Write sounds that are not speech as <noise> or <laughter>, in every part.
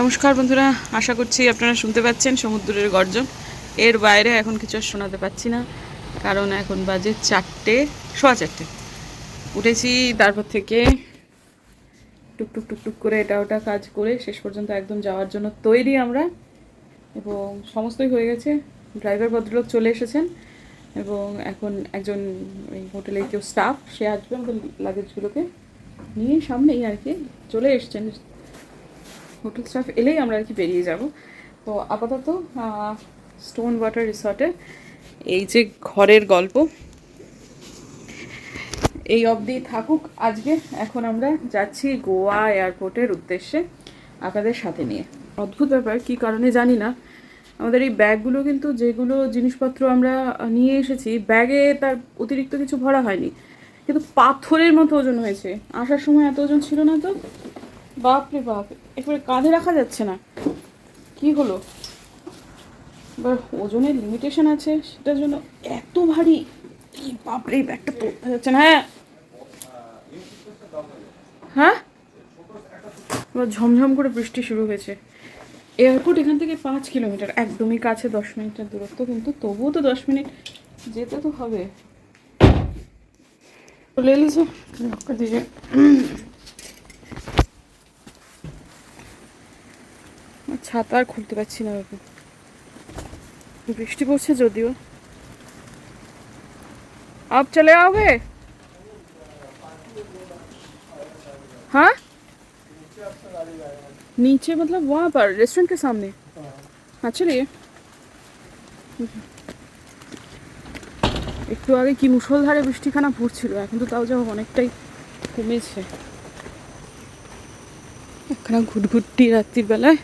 নমস্কার বন্ধুরা, আশা করছি আপনারা শুনতে পাচ্ছেন সমুদ্রের গর্জন। এর বাইরে এখন কিছু আর শোনাতে পাচ্ছি না, কারণ এখন বাজে চারটে, সোয়া চারটে। উঠেছি, তারপর থেকে টুক টুক টুক টুক করে এটা ওটা কাজ করে শেষ পর্যন্ত একদম যাওয়ার জন্য তৈরি আমরা। এবং সমস্তই হয়ে গেছে ড্রাইভার ভদ্রলোক চলে এসেছেন। এবং এখন একজন এই হোটেলের কেউ স্টাফ সে আসবে আমাদের লাগেজগুলোকে নিয়ে সামনেই আর কি, চলে এসছেন। হোটেল স্টাফ এলেই আমরা আর কি বেরিয়ে যাব। তো আপাতত স্টোন ওয়াটার রিসর্টে এই যে ঘরের গল্প, এই অবধি থাকুক আজকে। এখন আমরা যাচ্ছি গোয়া এয়ারপোর্টের উদ্দেশ্যে আপনাদের সাথে নিয়ে। অদ্ভুত ব্যাপার, কী কারণে জানি না। আমাদের এই ব্যাগগুলো কিন্তু যেগুলো জিনিসপত্র আমরা নিয়ে এসেছি, ব্যাগে তার অতিরিক্ত কিছু ভরা হয়নি। কিন্তু পাথরের মতো ওজন হয়েছে। আসার সময় এত ওজন ছিল না তো। বাপরে বাপ এরপরে কাঁধে রাখা যাচ্ছে না। কি হলো? এবার ওজনের লিমিটেশন আছে, সেটার জন্য এত ভারী, কি বাপরে, ব্যাগটা তো যাচ্ছে না হ্যাঁ। হ্যাঁ? এবার ঝমঝম করে বৃষ্টি শুরু হয়েছে। এয়ারপোর্ট এখান থেকে পাঁচ কিলোমিটার, একদমই কাছে দশ মিনিটের দূরত্ব, কিন্তু তবুও তো দশ মিনিট, যেতে তো হবে। ছাতা আর খুলতে পারছি না বাবু বৃষ্টি পড়ছে যদিও आप चले आओगे हाँ नीचे मतलब वहाँ पर रेस्टोरेंट के सामने हाँ चलिए একটু আগে কি মুষলধারে বৃষ্টিখানা পড়ছিল এখন তো তাও যা হোক অনেকটাই কমেছে একখানা ঘুটঘুটটি রাত্রির বেলায়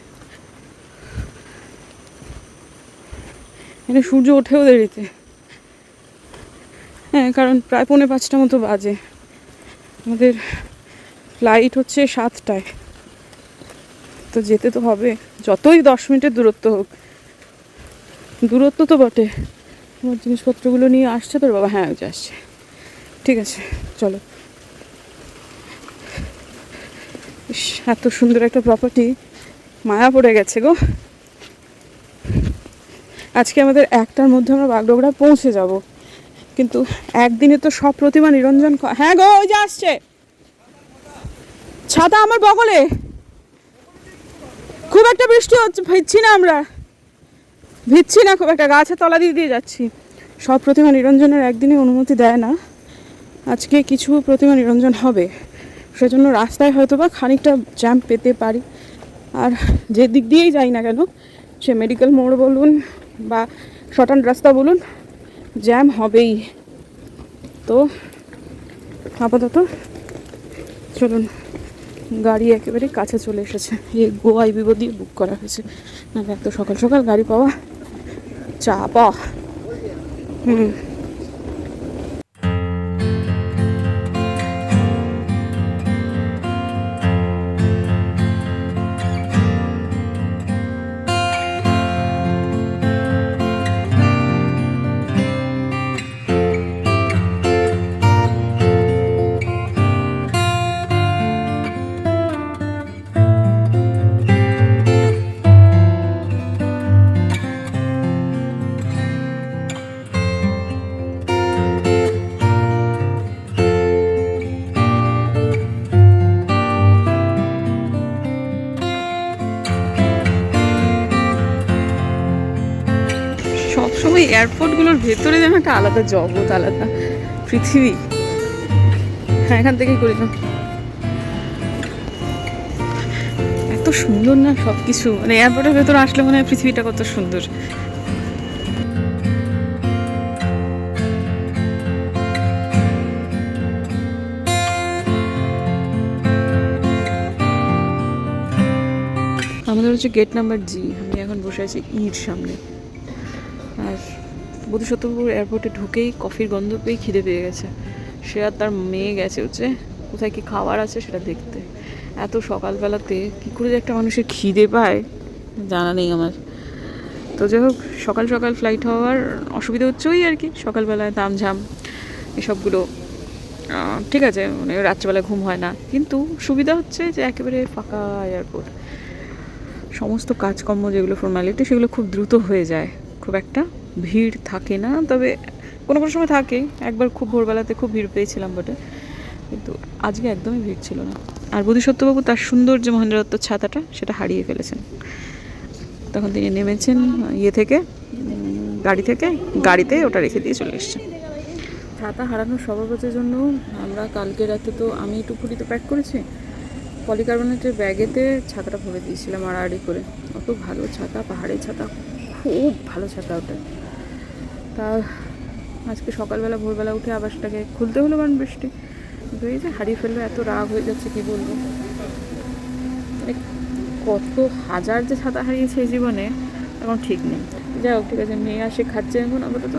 এখানে সূর্য ওঠেও দেরিতে হ্যাঁ কারণ প্রায় পৌনে পাঁচটা মতো বাজে। আমাদের ফ্লাইট হচ্ছে সাতটায়। তো যেতে তো হবে। যতই দশ মিনিটের দূরত্ব হোক। দূরত্ব তো বটে। আমার জিনিসপত্রগুলো নিয়ে আসছে তোর বাবা? হ্যাঁ আসছে। ঠিক আছে, চলো। এত সুন্দর একটা প্রপার্টি মায়া পড়ে গেছে গো। আজকে আমাদের একটার মধ্যে আমরা বাগডোগরা পৌঁছে যাব। কিন্তু একদিনে তো সব প্রতিমা নিরঞ্জন হ্যাঁ গো, ওই যে আসছে। ছাতা আমার বগলে। খুব একটা বৃষ্টি হচ্ছে, ভিজছি না আমরা। ভিজছি না, খুব একটা গাছের তলা দিয়ে দিয়ে যাচ্ছি। সব প্রতিমা নিরঞ্জনের একদিনে অনুমতি দেয় না। আজকে কিছু প্রতিমা নিরঞ্জন হবে। সেজন্য রাস্তায় হয়তো বা খানিকটা জ্যাম পেতে পারি। আর যে দিক দিয়েই যাই না কেন, সে মেডিকেল মোড় বলুন বা শটান রাস্তা বলুন জ্যাম হবেই। তো আপাতত চলুন, গাড়ি একেবারে কাছে চলে এসেছে। এই গোয়াই বিবো দিয়ে বুক করা হয়েছে। না এত সকাল সকাল গাড়ি পাওয়া, চাপা। হুম। সবসময় এয়ারপোর্টগুলোর ভেতরে যেন একটা আলাদা জগৎ, আলাদা পৃথিবী। হ্যাঁ এখান থেকেই করেছিলাম এত সুন্দর না সব কিছু মানে এয়ারপোর্টের ভেতরে আসলে মনে হয় পৃথিবীটা কত সুন্দর। আমাদের হচ্ছে গেট নাম্বার জি আমি এখন বসে আছি ইর সামনে। বধুসত্তরপুর এয়ারপোর্টে ঢুকেই কফির গন্ধ পেয়ে খিদে পেয়ে গেছে। সে আর তার মেয়ে গেছে হচ্ছে কোথায় কি খাবার আছে সেটা দেখতে। এত সকালবেলাতে কী করে যে একটা মানুষের খিদে পায়, জানা নেই আমার। তো যাই হোক, সকাল সকাল ফ্লাইট হওয়ার অসুবিধা হচ্ছে ওই আর কি, সকালবেলায় তামঝাম, এসবগুলো। ঠিক আছে মানে রাত্রেবেলায় ঘুম হয় না। কিন্তু সুবিধা হচ্ছে যে একেবারে ফাঁকা এয়ারপোর্ট সমস্ত কাজকর্ম যেগুলো ফর্মালিটি সেগুলো খুব দ্রুত হয়ে যায়। খুব একটা ভিড় থাকে না, তবে কোনো কোনো সময় থাকে। একবার খুব ভোরবেলাতে খুব ভিড় পেয়েছিলাম বটে কিন্তু আজকে একদমই ভিড় ছিল না। আর বোধিসত্ত্ববাবু তার সুন্দর যে মহেন্দ্র দত্তর ছাতাটা সেটা হারিয়ে ফেলেছেন। তখন তিনি নেমেছেন ইয়ে থেকে, গাড়ি থেকে, গাড়িতে ওটা রেখে দিয়ে চলে এসছেন। ছাতা হারানোর স্বভাবতের জন্য আমরা কালকে রাতে তো আমি টুকুরি তো প্যাক করেছি। পলিকার্বনেটের ব্যাগেতে ছাতাটা ভরে দিয়েছিলাম আড়াআড়ি করে। অত ভালো ছাতা, পাহাড়ের ছাতা, খুব ভালো ছাতা ওটা। তা আজকে সকালবেলা, ভোরবেলা উঠে আবার সেটাকে খুলতে হলো কারণ বৃষ্টি। এই যে হারিয়ে ফেলল, এত রাগ হয়ে যাচ্ছে, কি বলব? মানে কত হাজার যে ছাতা হারিয়েছে এই জীবনে, এখন ঠিক নেই। যাই হোক, ঠিক আছে, মেয়ে আসে, খাচ্ছে এখন আপাতত।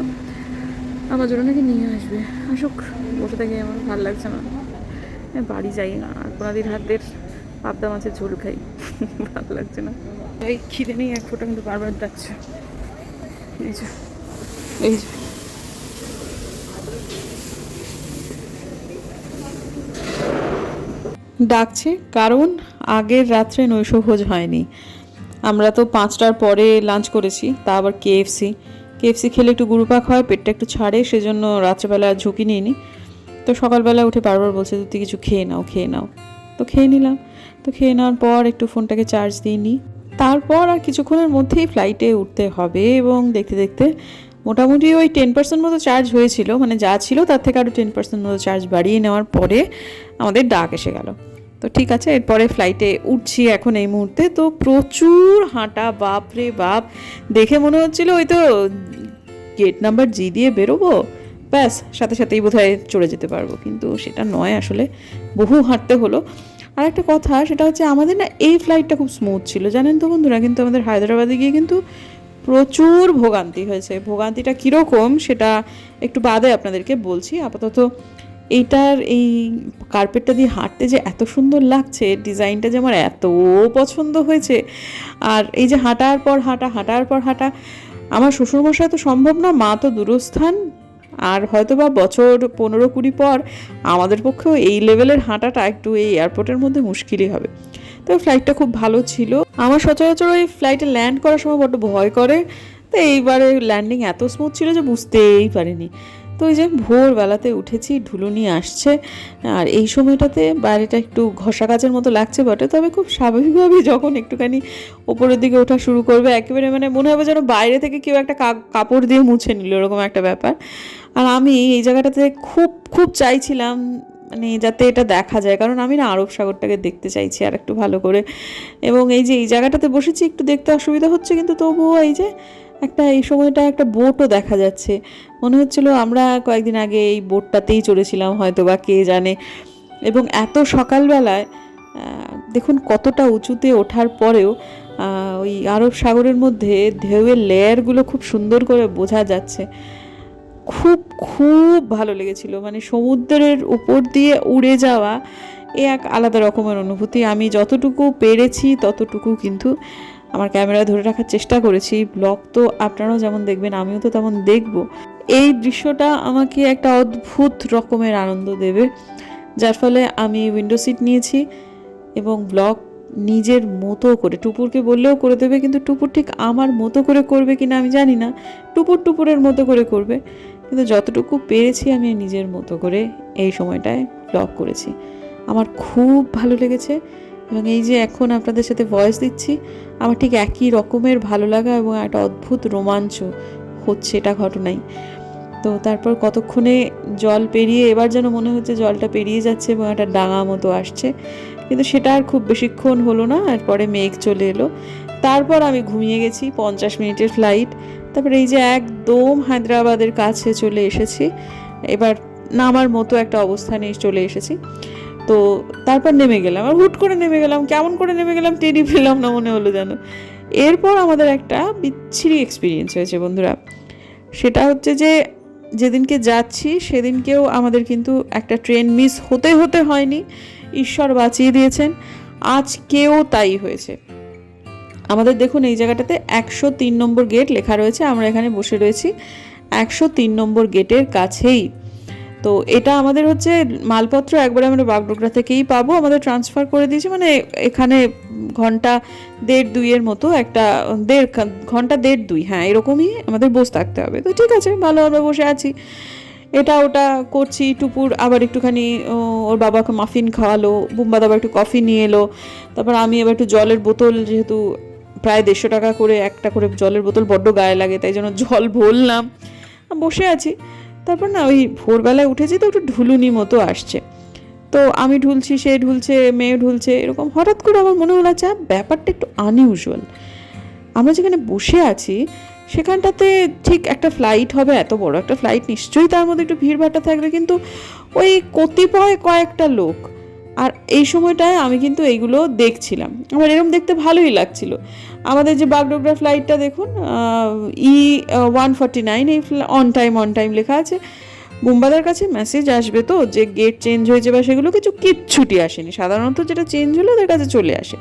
আমার জন্য নাকি নিয়ে আসবে। আসুক, বসে থেকে আমার ভালো লাগছে না। বাড়ি যাই না, আর কোনাদির হাতের পাবদা মাছের ঝোল খাই। <laughs> ভালো লাগছে না। এই খিদে নেই, এক ফোঁটা কিন্তু বারবার ডাকছে এই যে। ডাকছে, কারণ আগের রাত্রে নৈশভোজ হয়নি। আমরা তো পাঁচটার পরে লাঞ্চ করেছি, তা আবার কেএফসি কেএফসি খেলে একটু গুরুপাক হয়, পেটটা একটু ছাড়ে, সেজন্য রাত্রেবেলা ঝুঁকি নিইনি। তো সকালবেলা উঠে বারবার বলছে, তুই কিছু খেয়ে নাও খেয়ে নাও। তো খেয়ে নিলাম। তো খেয়ে নেওয়ার পর একটু ফোনটাকে চার্জ দিয়ে নিই। তারপর আর কিছুক্ষণের মধ্যেই ফ্লাইটে উঠতে হবে এবং দেখতে দেখতে মোটামুটি ওই টেন পার্সেন্ট মতো চার্জ হয়েছিল মানে যা ছিল তার থেকে আরও টেন পার্সেন্ট মতো চার্জ বাড়িয়ে নেওয়ার পরে আমাদের ডাক এসে গেল। তো ঠিক আছে, এরপরে ফ্লাইটে উঠছি এখন এই মুহূর্তে, তো প্রচুর হাঁটা, বাপ রে বাপ, দেখে মনে হচ্ছিল ওই তো গেট নাম্বার জি দিয়ে বেরোবো, ব্যাস, সাথে সাথেই বোধহয় চলে যেতে পারব। কিন্তু সেটা নয় আসলে, বহু হাঁটতে হলো। আর একটা কথা, সেটা হচ্ছে আমাদের না এই ফ্লাইটটা খুব স্মুথ ছিল। জানেন তো বন্ধুরা, কিন্তু আমাদের হায়দ্রাবাদে গিয়ে কিন্তু প্রচুর ভোগান্তি হয়েছে। ভোগান্তিটা কীরকম সেটা একটু বাদে আপনাদেরকে বলছি। আপাতত এইটার এই কার্পেটটা দিয়ে হাঁটতে যে এত সুন্দর লাগছে, ডিজাইনটা যে আমার এত পছন্দ হয়েছে। আর এই যে হাঁটার পর হাঁটা, হাঁটার পর হাঁটা, আমার শ্বশুরমশাই তো সম্ভব না, মা তো দূরস্থান। আর হয়তো বা বছর পনেরো কুড়ি পর আমাদের পক্ষেও এই লেভেলের হাঁটাটা একটু এই এয়ারপোর্টের মধ্যে মুশকিলই হবে। তো ফ্লাইটটা খুব ভালো ছিল। আমার সচরাচর ওই ফ্লাইটে ল্যান্ড করার সময় বড্ড ভয় করে। তো এইবারে ল্যান্ডিং এত স্মুথ ছিল যে বুঝতেই পারিনি। তো ওই যে ভোরবেলাতে উঠেছি ঢুলুনি আসছে। আর এই সময়টাতে বাইরেটা একটু ঘষা কাচের মতো লাগছে বটে। তবে খুব স্বাভাবিকভাবে যখন একটুখানি ওপরের দিকে ওঠা শুরু করবে, একেবারে মানে মনে হবে যেন বাইরে থেকে কেউ একটা কাপড় দিয়ে মুছে নিল, এরকম একটা ব্যাপার। আর আমি এই জায়গাটাতে খুব খুব চাইছিলাম মানে যাতে এটা দেখা যায়। কারণ আমি না আরব সাগরটাকে দেখতে চাইছি আর একটু ভালো করে। এবং এই যে এই জায়গাটাতে বসেছি, একটু দেখতে অসুবিধা হচ্ছে, কিন্তু তবুও এই যে একটা এই সময়টা একটা বোটও দেখা যাচ্ছে। মনে হচ্ছিল আমরা কয়েকদিন আগে এই বোটটাতেই চড়েছিলাম, হয়তো বা কে জানে। এবং এত সকালবেলায় দেখুন কতটা উঁচুতে ওঠার পরেও ওই আরব সাগরের মধ্যে ঢেউয়ের লেয়ারগুলো খুব সুন্দর করে বোঝা যাচ্ছে। খুব খুব ভালো লেগেছিল। মানে সমুদ্রের উপর দিয়ে উড়ে যাওয়া এ এক আলাদা রকমের অনুভূতি। আমি যতটুকু পেরেছি ততটুকু কিন্তু আমার ক্যামেরায় ধরে রাখার চেষ্টা করেছি। ব্লগ তো আপনারাও যেমন দেখবেন, আমিও তো তেমন দেখব। এই দৃশ্যটা আমাকে একটা অদ্ভুত রকমের আনন্দ দেবে। যার ফলে আমি উইন্ডো সিট নিয়েছি এবং ব্লগ নিজের মতো করে, টুপুরকে বললেও করে দেবে, কিন্তু টুপুর ঠিক আমার মতো করে করবে কিনা আমি জানি না। টুপুর টুপুরের মতো করে করবে। কিন্তু যতটুকু পেরেছি আমি নিজের মতো করে এই সময়টায় ব্লগ করেছি। আমার খুব ভালো লেগেছে এবং এই যে এখন আপনাদের সাথে ভয়েস দিচ্ছি, আমার ঠিক একই রকমের ভালো লাগা এবং একটা অদ্ভুত রোমাঞ্চ হচ্ছে এটা ঘটনাই তো তারপর কতক্ষণে জল পেরিয়ে, এবার যেন মনে হচ্ছে জলটা পেরিয়ে যাচ্ছে এবং একটা ডাঙা মতো আসছে। কিন্তু সেটা আর খুব বেশিক্ষণ হলো না এরপরে মেঘ চলে এলো। তারপর আমি ঘুমিয়ে গেছি, পঞ্চাশ মিনিটের ফ্লাইট তারপরে এই যে একদম হায়দ্রাবাদের কাছে চলে এসেছি। এবার নামার মতো একটা অবস্থানে চলে এসেছি। তো তারপর নেমে গেলাম। আর হুট করে নেমে গেলাম, কেমন করে নেমে গেলাম টেরই পেলাম না মনে হলো যেন। এরপর আমাদের একটা বিচ্ছিরি এক্সপিরিয়েন্স হয়েছে বন্ধুরা। সেটা হচ্ছে যে যেদিনকে যাচ্ছি, সেদিনকেও আমাদের কিন্তু একটা ট্রেন মিস হতে হতে হয়নি। ঈশ্বর বাঁচিয়ে দিয়েছেন। আজকেও তাই হয়েছে। আমাদের দেখুন, এই জায়গাটাতে একশো তিন নম্বর গেট লেখা রয়েছে, আমরা এখানে বসে রয়েছি। একশো তিন নম্বর গেটের কাছেই। তো এটা আমাদের হচ্ছে মালপত্র, একবারে আমরা বাগডোগরা থেকেই পাবো। আমাদের ট্রান্সফার করে দিয়েছে মানে এখানে ঘণ্টা দেড় দুইয়ের মতো একটা, দেড় ঘণ্টা দেড় দুই হ্যাঁ এরকমই আমাদের বসে থাকতে হবে। তো ঠিক আছে, ভালো, আমরা বসে আছি। এটা ওটা করছি, টুপুর আবার একটুখানি ওর বাবাকে মাফিন খাওয়ালো বুম্বাদ আবার একটু কফি নিয়ে এলো। তারপর আমি আবার একটু জলের বোতল যেহেতু প্রায় দেড়শো টাকা করে একটা করে জলের বোতল বড্ড গায়ে লাগে, তাই জন্য জল ভরলাম। বসে আছি। তারপর না ওই ভোরবেলায় উঠেছি তো একটু ঢুলুনি মতো আসছে। তো আমি ঢুলছি, সে ঢুলছে, মেয়ে ঢুলছে, এরকম হঠাৎ করে আমার মনে হলো আচ্ছা ব্যাপারটা একটু আনইউজুয়াল আমরা যেখানে বসে আছি, সেখানটাতে ঠিক একটা ফ্লাইট হবে, এত বড় একটা ফ্লাইট নিশ্চয়ই তার মধ্যে একটু ভিড়ভাট্টা থাকবে, কিন্তু ওই কতিপয় কয়েকটা লোক আর এই সময়টায় আমি কিন্তু এইগুলো দেখছিলাম। আমার এরকম দেখতে ভালোই লাগছিল। আমাদের যে বাগডোগরা ফ্লাইটটা দেখুন ই ওয়ান ফর্টি নাইন এই অন টাইম অন টাইম লেখা আছে। বুম্বাদার কাছে মেসেজ আসবে তো যে গেট চেঞ্জ হয়েছে বা সেগুলো কিছু কিচ্ছুটি আসেনি। সাধারণত যেটা চেঞ্জ হলে ওদের কাছে চলে আসে।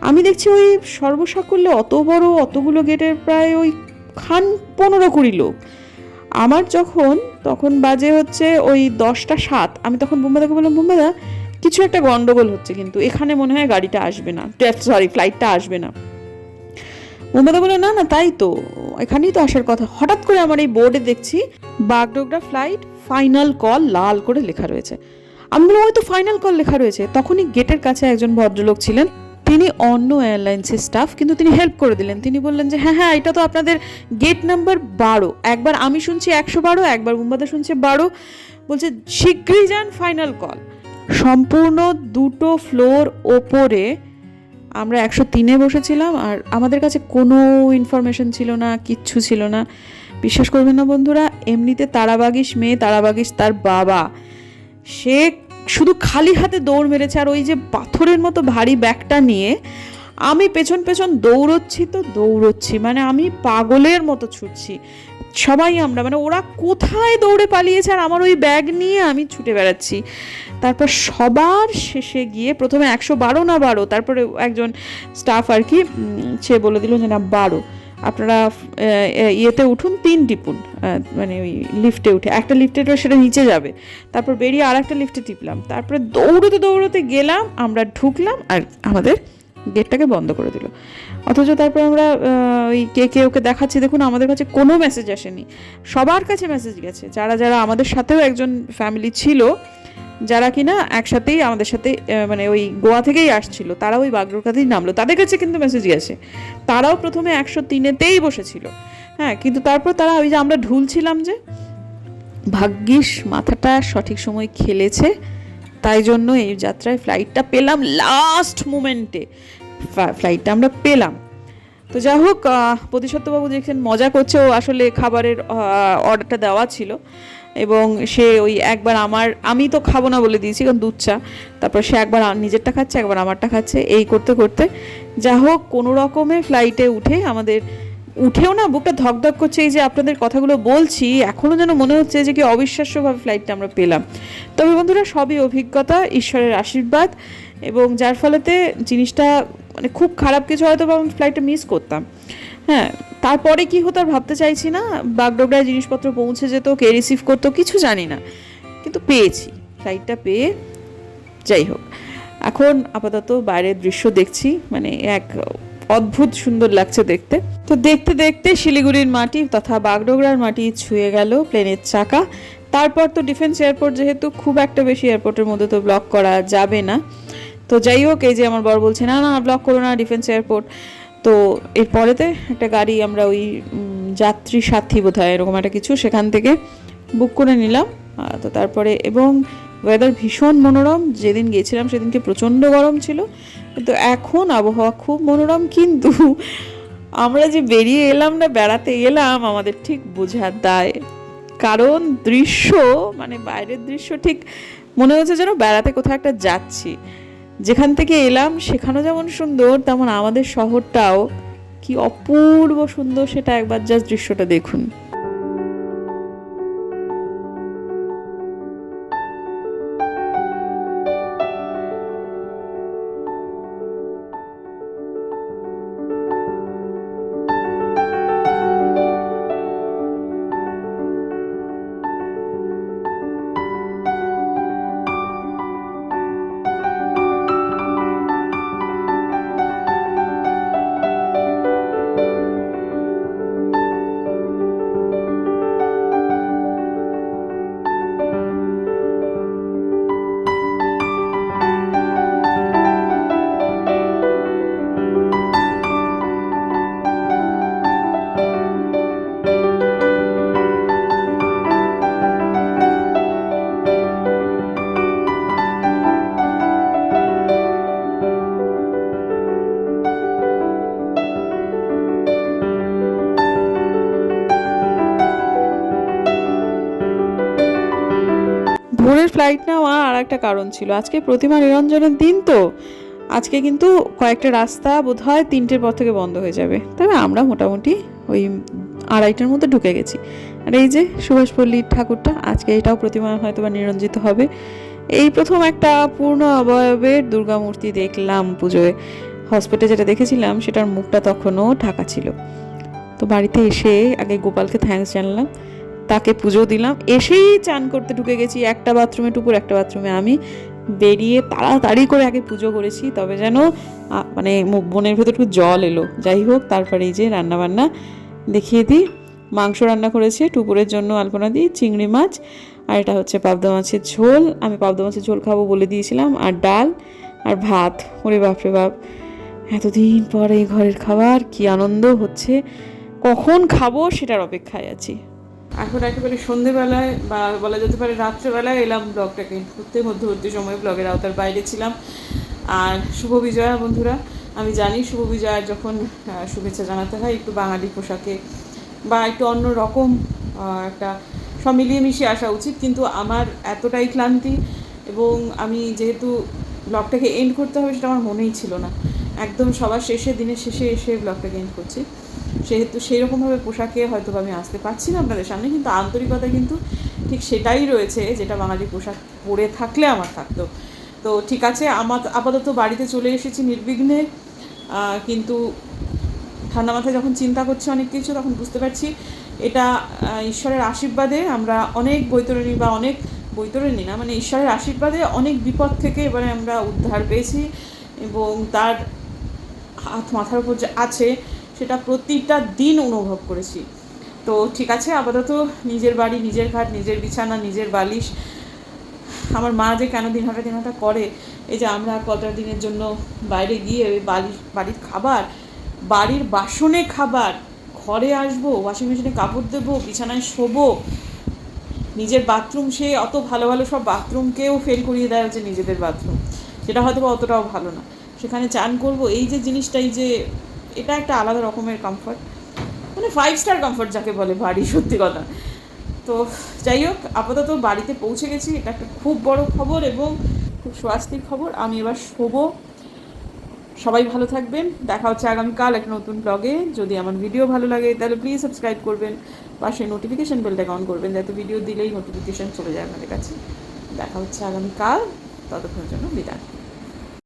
আমি দেখছি ওই সর্বসাকুল্যে অত বড়, অতগুলো গেটের প্রায় ওই খান পনেরো কুড়ি লোক। আমার যখন, তখন বাজে হচ্ছে ওই দশটা সাত। আমি তখন বুম্বাদাকে বললাম বুম্বাদা কিছু একটা গন্ডগোল হচ্ছে কিন্তু। এখানে মনে হয় গাড়িটা আসবে না। সরি ফ্লাইটটা আসবে না। বুম্বাদা বলে, না না, তাই তো। এখানেই তো আসার কথা। হঠাৎ করে আমার এই বোর্ডে দেখছি, বাগডোগরা ফ্লাইট ফাইনাল কল লাল করে লেখা রয়েছে। আমি বললাম, ওই তো ফাইনাল কল লেখা রয়েছে। তখনই গেটের কাছে একজন ভদ্রলোক ছিলেন। তিনি অন্য এয়ারলাইন্সের স্টাফ কিন্তু তিনি হেল্প করে দিলেন। তিনি বললেন যে হ্যাঁ হ্যাঁ এটা তো আপনাদের গেট নাম্বার বারো। একবার আমি শুনছি একশো বারো, একবার মুম্বাদা শুনছে বারো। বলছে শীঘ্রই যান ফাইনাল কল সম্পূর্ণ দুটো ফ্লোর ওপরে আমরা একশো তিনে বসেছিলাম আর আমাদের কাছে কোনো ইনফরমেশন ছিল না, কিচ্ছু ছিল না। বিশ্বাস করবেন না বন্ধুরা, এমনিতে তারাবাগিস মেয়ে, তারাবাগিস তার বাবা। সে শুধু খালি হাতে দৌড় মেরেছে আর ওই যে পাথরের মতো ভারী ব্যাগটা নিয়ে আমি পেছন পেছন দৌড়চ্ছি তো দৌড়চ্ছি মানে আমি পাগলের মতো ছুটছি। সবাই আমরা মানে ওরা কোথায় দৌড়ে পালিয়েছে আর আমার ওই ব্যাগ নিয়ে আমি ছুটে বেড়াচ্ছি। তারপর সবার শেষে গিয়ে প্রথমে একশো বারো না বারো, তারপরে একজন স্টাফ আর কি সে বলে দিল যে, না, বারো। আপনারা ইয়েতে উঠুন, তিন টিপুন মানে ওই লিফটে উঠে। একটা লিফটে সেটা নিচে যাবে। তারপর বেরিয়ে আর একটা লিফটে টিপলাম। তারপরে দৌড়তে দৌড়তে গেলাম, আমরা ঢুকলাম আর আমাদের গেটটাকে বন্ধ করে দিল। অথচ তারপর আমরা ওই কে কে ওকে দেখাচ্ছি, দেখুন আমাদের কাছে কোনো মেসেজ আসেনি। সবার কাছে মেসেজ গেছে। যারা যারা আমাদের সাথেও একজন ফ্যামিলি ছিল, যারা কিনা একসাথেই আমাদের সাথে মানে ওই গোয়া থেকেই আসছিল তারা ওই বাগডোরকাতেই নামলো। তাদের কাছে কিন্তু মেসেজ গেছে। তারাও প্রথমে একশো তিনেতেই বসেছিল। হ্যাঁ কিন্তু তারপর তারা ওই যে আমরা ঢুলছিলাম যে, ভাগ্যিস মাথাটা সঠিক সময় খেলেছে। তাই জন্য এই যাত্রায় ফ্লাইটটা পেলাম লাস্ট মুমেন্টে ফ্লাইটটা আমরা পেলাম। তো যাই হোক আহ, দেখছেন মজা করছে। ও আসলে খাবারের অর্ডারটা দেওয়া ছিল। এবং সে ওই একবার আমার আমি তো খাব না বলে দিয়েছি কারণ দুধ চা। তারপর সে একবার নিজেরটা খাচ্ছে একবার আমারটা খাচ্ছে। এই করতে করতে যা হোক কোনো রকমে ফ্লাইটে উঠে আমাদের উঠেও না, বুকটা ধকধক করছে, এই যে আপনাদের কথাগুলো বলছি এখনও যেন মনে হচ্ছে যে কি অবিশ্বাস্যভাবে ফ্লাইটটা আমরা পেলাম। তবে বন্ধুরা, সবই অভিজ্ঞতা, ঈশ্বরের আশীর্বাদ, এবং যার ফলেতে জিনিসটা মানে খুব খারাপ কিছু হয়তো বা আমি ফ্লাইটটা মিস করতাম। হ্যাঁ তারপরে কি হতো আর ভাবতে চাইছি না, বাগডোগরায় জিনিসপত্র পৌঁছে যেত, কে রিসিভ করতো, কিছু জানি না। কিন্তু পেয়েছি ফ্লাইটটা পেয়ে যাই হোক। এখন আপাতত বাইরের দৃশ্য দেখছি মানে এক অদ্ভুত সুন্দর লাগছে দেখতে। তো দেখতে দেখতে শিলিগুড়ির মাটি তথা বাগডোগরার মাটি ছুঁয়ে গেল প্লেনের চাকা। তারপর তো ডিফেন্স এয়ারপোর্ট যেহেতু খুব একটা বেশি এয়ারপোর্টের মধ্যে তো ব্লক করা যাবে না। তো যাই হোক, এই যে আমার বর বলছে, না না, ব্লক করো না ডিফেন্স এয়ারপোর্ট। তো এরপরেতে একটা গাড়ি আমরা ওই যাত্রী সাথী বোধ হয় এরকম একটা কিছু সেখান থেকে বুক করে নিলাম। তো তারপরে এবং ওয়েদার ভীষণ মনোরম, যেদিন গিয়েছিলাম সেদিনকে প্রচণ্ড গরম ছিল, কিন্তু এখন আবহাওয়া খুব মনোরম, কিন্তু আমরা যে বেরিয়ে এলাম না, বেড়াতে এলাম, আমাদের ঠিক বোঝার দায়। কারণ দৃশ্য মানে বাইরের দৃশ্য ঠিক মনে হচ্ছে যেন বেড়াতে কোথাও একটা যাচ্ছি। যেখান থেকে এলাম, সেখানেও যেমন সুন্দর, তেমন আমাদের শহরটাও কি অপূর্ব সুন্দর সেটা একবার জাস্ট দৃশ্যটা দেখুন। ফ্লাইট নেওয়া আর একটা কারণ ছিল। আজকে প্রতিমা নিরঞ্জনের দিন তো। আজকে কিন্তু কয়েকটা রাস্তা বোধ হয় তিনটের পর থেকে বন্ধ হয়ে যাবে। তবে আমরা মোটামুটি ওই আড়াইটার মধ্যে ঢুকে গেছি। আর এই যে সুভাষপল্লীর ঠাকুরটা, আজকে এটাও প্রতিমা হয়তো বা নিরঞ্জিত হবে। এই প্রথম একটা পূর্ণ অবয়বের দুর্গা মূর্তি দেখলাম পুজোয়। হসপিটালে যেটা দেখেছিলাম, সেটার মুখটা তখনও ঢাকা ছিল। তো বাড়িতে এসে আগে গোপালকে থ্যাঙ্কস জানলাম। তাকে পুজো দিলাম। এসেই চান করতে ঢুকে গেছি, একটা বাথরুমে টুকুর, একটা বাথরুমে আমি। বেরিয়ে তাড়াতাড়ি করে আগে পুজো করেছি, তবে যেন মানে বোনের ভেতর একটু জল এলো। যাই হোক, তারপরে এই যে রান্না বান্না দেখিয়ে দিই। মাংস রান্না করেছে টুপুরের জন্য আলপনা দিই চিংড়ি মাছ, আর এটা হচ্ছে পাবদা মাছের ঝোল। আমি পাবদা মাছের ঝোল খাব বলে দিয়েছিলাম, আর ডাল, আর ভাত। ওরে বাপরে বাপ। এতদিন পর এই ঘরের খাবার, কি আনন্দ হচ্ছে। কখন খাব সেটার অপেক্ষায় আছি। এখন একেবারে সন্ধেবেলায় বা বলা যেতে পারে রাত্রেবেলায় এলাম ব্লগটাকে। করতে মধ্যবর্তী সময় ব্লগের আওতার বাইরে ছিলাম। আর শুভ বিজয়া, বন্ধুরা, আমি জানি শুভ বিজয়ার যখন শুভেচ্ছা জানাতে হয় একটু বাঙালি পোশাকে বা একটু অন্য রকম একটা সব মিলিয়ে মিশিয়ে আসা উচিত। কিন্তু আমার এতটাই ক্লান্তি এবং আমি যেহেতু ব্লগটাকে এন্ড করতে হবে সেটা আমার মনেই ছিল না। একদম সবার শেষে, দিনের শেষে এসে ব্লগটাকে এন্ড করছি। সেহেতু সেই রকমভাবে পোশাকে হয়তো আমি আসতে পারছি না আপনাদের সামনে, কিন্তু আন্তরিকতা কিন্তু ঠিক সেটাই রয়েছে যেটা বাঙালি পোশাক পরে থাকলে আমার থাকতো। তো ঠিক আছে, আমার আপাতত বাড়িতে চলে এসেছি নির্বিঘ্নে। কিন্তু ঠান্ডা মাথায় যখন চিন্তা করছি অনেক কিছু, তখন বুঝতে পারছি এটা ঈশ্বরের আশীর্বাদে আমরা অনেক বৈতরণী বা অনেক বৈতরণী না মানে ঈশ্বরের আশীর্বাদে অনেক বিপদ থেকে এবারে আমরা উদ্ধার পেয়েছি এবং তার হাত মাথার উপর যে আছে সেটা প্রতিটা দিন অনুভব করেছি। তো ঠিক আছে, আপাতত নিজের বাড়ি, নিজের ঘাট, নিজের বিছানা, নিজের বালিশ। আমার মা যে কেন দিন দিনহাটা দিনহাটা করে, এই যে আমরা কটা দিনের জন্য বাইরে গিয়ে ওই বাড়ির বাড়ির খাবার, বাড়ির বাসনে খাবার, ঘরে আসব ওয়াশিং মেশিনে কাপড় দেবো, বিছানায় শোবো, নিজের বাথরুম সে অত ভালো ভালো সব বাথরুমকেও ফেল করিয়ে দেওয়া হচ্ছে নিজেদের বাথরুম সেটা হয়তো অতটাও ভালো না। সেখানে চান করব, এই যে জিনিসটা, এই যে এটা একটা আলাদা রকমের কমফর্ট মানে ফাইভ স্টার কমফর্ট যাকে বলে বাড়ি, সত্যি কথা। তো যাই হোক, আপাতত বাড়িতে পৌঁছে গেছি। এটা একটা খুব বড় খবর এবং খুব স্বাস্তির খবর। আমি এবার শোবো। সবাই ভালো থাকবেন। দেখা হচ্ছে আগামীকাল একটা নতুন ব্লগে যদি আমার ভিডিও ভালো লাগে, তাহলে প্লিজ সাবস্ক্রাইব করবেন। পাশে নোটিফিকেশান বেলটাকে অন করবেন, যাতে ভিডিও দিলেই নোটিফিকেশান চলে যায় আপনাদের কাছে। দেখা হচ্ছে আগামীকাল। ততক্ষণের জন্য বিদায়।